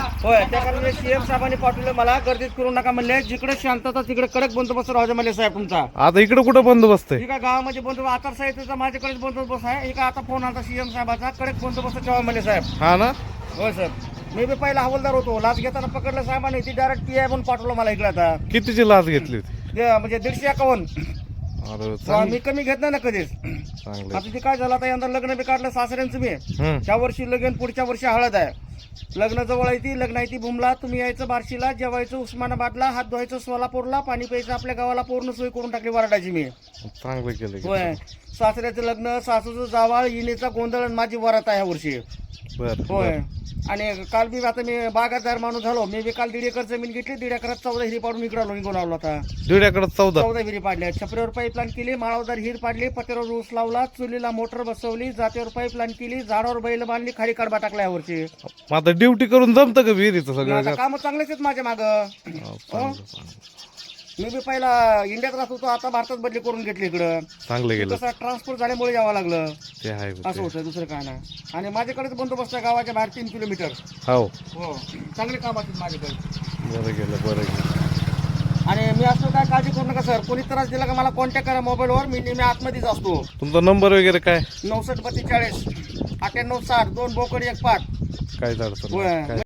होय त्या कारणाने सीएम साहेबांनी पाठवलं. मला गर्दीत करू नका म्हणले. जिकडे शांतता तिकडे कडक बंदोबस्त राहू म्हणले साहेब तुमचा. आता इकडे कुठं बंदोबस्त आहे? आहे गावामध्ये बंदोबस्त आचारसंहितेचा माझ्याकडेच बंदोबस्त आहे. एका आता फोन आला सीएम साहेबाचा कडक बंदोबस्त ठेवा म्हणले साहेब. हा ना? होय सर. मी बी पहिला हवालदार होतो. लाच घेताना पकडलं साहेबांनी. ती डायरेक्ट पी आय म्हणून पाठवलं मला इकडे आता. कितीची लाच घेतली होती? ते म्हणजे दीडशे एकावन्न. अरे मी चांगली. कमी घेत नाही ना कधीच. चांगलं. आता ते काय झालं आता यंदा लग्न बी काढलं सासऱ्यांचं मी हम्म. ह्या वर्षी लगन पुढच्या वर्षी हळद आहे. लग्न जवळ आहे ती लग्न आहे ती भूमला तुम्ही यायचं बार्शीला जेवायचं उस्मानाबादला हात धुवायचं सोलापूरला पाणी प्यायचं आपल्या गावाला पूर्ण सोय करून टाकली वराडाची मी. चांगलं केलं. होय. सासऱ्याचं लग्न सासूचं जावाळ इनेचा गोंधळ आणि माझी वरात आहे वर्षी बर होय. आणि काल बी आता मी बागायतदार माणूस झालो. मी बी काल दीड एकर जमीन घेतली. दीड एकरात चौदा हिरी पाडून इकडे आलो निघून आलो आता. दीड्याकडे चौदा? चौदा विहिरी पाडल्या. छपरीवर पाईपलाईन केली माळावर हिर पाडली पत्र्यावर ऊस लावला चुलीला मोटर बसवली जातीवर पाईपलाईन केली झाडावर बैल बांधली खाली कडबा टाकला यावरची मग आता ड्युटी करून जमतं का विहिरीचं सगळं? काम चांगलेच आहेत माझ्या माग. हा. मी बी पहिला इंडियात राहत होतो आता भारतात बदली करून घेतली इकडं. चांगलं गेलं. कसं ट्रान्सपोर्ट झाल्यामुळे यावं लागलं. ते आहे असं होतं दुसरं काय नाही. आणि माझ्याकडेच बंदोबस्त आहे गावाच्या बाहेर तीन किलोमीटर. हो. हो. चांगले काम असतात माझ्याकडे. बरं गेलं बरं गेलं. आणि मी असं काय काळजी करू नका सर. कोणी त्रास दिला का मला कॉन्टॅक्ट करा मोबाईलवर मी नेहमी आतमध्येच असतो. तुमचा नंबर वगैरे काय? नऊसष्ट बत्तेचाळीस अठ्ठ्याण्णव साठ दोन बोकड एक पाठ. काय अडचण नाही. होय. काय?